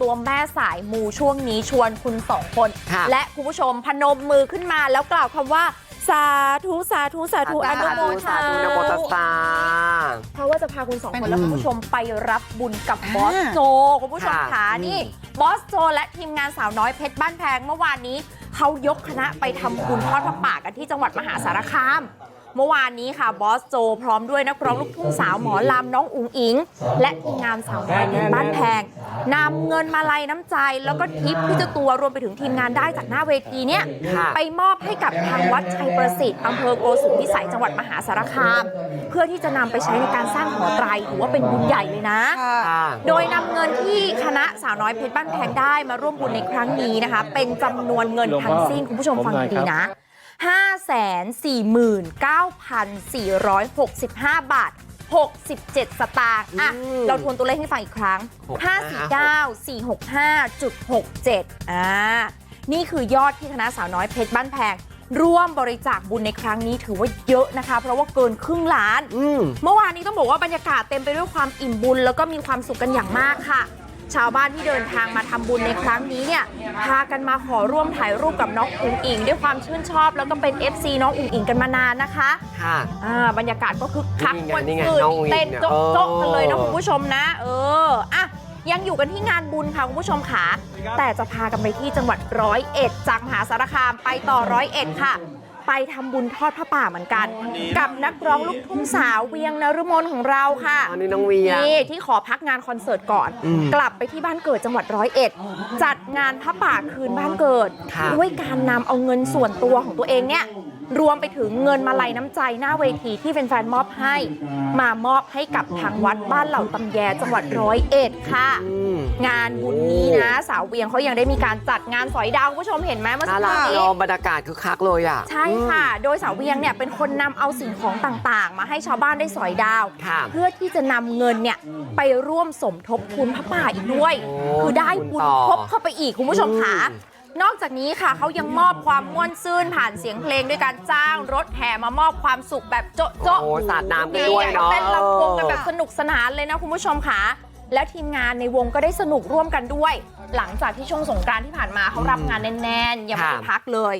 ตัวแม่สายมูช่วงนี้ชวนคุณสองคนค่ะและคุณผู้ชมพนมมือขึ้นมาแล้วกล่าวคำว่า สาธุ สาธุ สาธุอนุโมทสานาธุนะโมตัสสะเพราะว่าจะพาคุณสองเป็คนนและคุณผู้ชมไปรับบุญกับบอสอ่าโจคุณผู้ชมค่ะขาอืมนี่บอสโจและทีมงานสาวน้อยเพชรบ้านแพงเมื่อวานนี้เขายกคณะไปทำบุญทอดพระป่ากันที่จังหวัดมหาสารคาม เมื่อวานนี้ค่ะบอสโจพร้อมด้วยนักร้องลูกทุ่งสาวหมอลำน้องอุ๋งอิง และทีมงานสาวน้อยเพชรบ้านแพงนำเงินมาลัยน้ำใจ แล้วก็ทิปที่เจ้าตัวรวมไปถึงทีมงานได้จากหน้าเวทีเนี่ยค่ะไปมอบให้กับทางวัดชัยประสิทธิ์อำเภอโกสุมพิสัยจังหวัดมหาสารคาม เพื่อที่จะนำไปใช้ในการสร้างหอไตรถือว่าเป็นบุญใหญ่เลยนะค่ะโดยนำเงินที่คณะสาวน้อยเพชรบ้านแพงได้มาร่วมบุญในครั้งนี้นะคะ เป็นจำนวนเงินทั้งสิ้นคุณผู้ชมฟังดีๆนะ 549,465 บาท 67 สตางค์อะอืมเราทวนตัวเลขให้ฟังอีกครั้ง 549,465.67 อ่า นี่คือยอดที่คณะสาวน้อยเพชรบ้านแพงร่วมบริจาคบุญในครั้งนี้ถือว่าเยอะนะคะ เพราะว่าเกินครึ่งล้านอืมเมื่อวานนี้ต้องบอกว่าบรรยากาศเต็มไปด้วยความอิ่มบุญ แล้วก็มีความสุขกันอย่างมากค่ะ ชาวบ้านที่เดินทางมาทำบุญในครั้งนี้เนี่ยพากันมาขอร่วมถ่ายรูปกับน้องอุ๋งอิง ด้วยความชื่นชอบแล้วก็เป็น FC น้องอุ๋งอิงกันมานานนะคะค่ะอ่าบรรยากาศก็คือคักนี่ไงวันนี่ไงสื่อน้องอุ๋งอิงเต้นเนี่ยโจ๊ะเออโจ๊ะกันเลยนะคุณผู้ชมนะ เอออะยังอยู่กันที่งานบุญค่ะคุณผู้ชมค่ะ แต่จะพากันไปที่จังหวัดร้อยเอ็ดจากมหาสารคามไปต่อร้อยเอ็ดค่ะ ไปทำบุญทอดพระป่าเหมือนกัน กับนักร้องลูกทุ่งสาวเวียงนฤมลของเราค่ะอันนี้น้องเวียนี่ที่ขอพักงานคอนเสิร์ตก่อนอืมกลับไปที่บ้านเกิดจังหวัดร้อยเอ็ดจัดงานพระป่าคืนบ้านเกิดค่ะด้วยการนำเอาเงินส่วนตัวของตัวเองเนี่ย รวมไปถึงเงินมาลัยน้ำใจหน้าเวทีที่แฟนๆมอบให้ มามอบให้กับทางวัดบ้านเหล่าตำแยจังหวัดร้อยเอ็ดค่ะอืมงานบุญนี้นะ สาวเวียงเขายังได้มีการจัดงานสอยดาวคุณผู้ชมเห็นไหมเมื่อสัน่ากครัรู่กนี้ เนาะบรรยากาศคือคักเลยอะ ใช่ค่ะ โดยสาวเวียงเนี่ยเป็นคนนำเอาสิ่งของต่างๆ มาให้ชาวบ้านได้สอยดาว ค่ะเพื่อที่จะนำเงินเนี่ยไปร่วมสมทบทุนพระป่าอีกด้วย โอ้คือได้บุญต่อครบเข้าไปอีกคุณผู้ชมค่ะ อืม นอกจากนี้ค่ะเขายังมอบความม่วนซื่นผ่านเสียงเพลงด้วยการจ้างรถแห่มามอบความสุขแบบโจ๊ะโจ๊ะโอ้สาดน้ำกันด้วยเนาะเต้นลำวงกันแบบสนุกสนานเลยนะคุณผู้ชมค่ะแล้วทีมงานในวงก็ได้สนุกร่วมกันด้วย หลังจากที่ช่วงสงกรานต์ที่ผ่านมาเขารับงานแน่นๆยังไม่ได้ค่ะพักเลย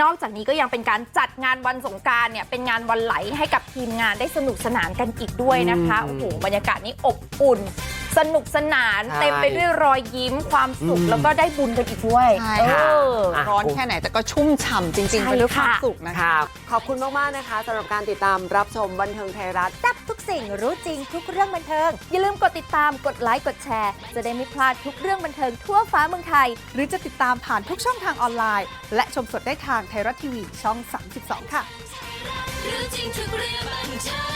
นอกจากนี้ก็ยังเป็นการจัดงานวันสงกรารเนี่ยเป็นงานวันไหลให้กับทีมงานได้สนุกสนานกันอีกด้วยนะคะอืมโอ้โหบรรยากาศนี้อบอุ่น สนุกสนานใช่เต็มไปด้วยรอยยิ้มความสุขอืมแล้วก็ได้บุญกันอีกด้วยใช่เอค่ะออะร้อนแค่ไหนแต่ก็ชุ่มฉ่ำจริงใช่ๆไปด้วยความค่ะสุขนะคะค่ะขอบคุณมากๆนะคะสำหรับการติดตามรับชมบันเทิงไทยรัฐจับทุกสิ่งรู้จริงทุกเรื่องบันเทิง อย่าลืมกดติดตามกดไลค์กดแชร์ จะได้ไม่พลาดทุกเรื่องบันเทิงทั่วฟ้าเมืองไทย หรือจะติดตามผ่านทุกช่องทางออนไลน์ และชมสดได้ทางไทยรัฐทีวีช่อง 32 ค่ะรู้จริงทุกเรื่องบันเทิง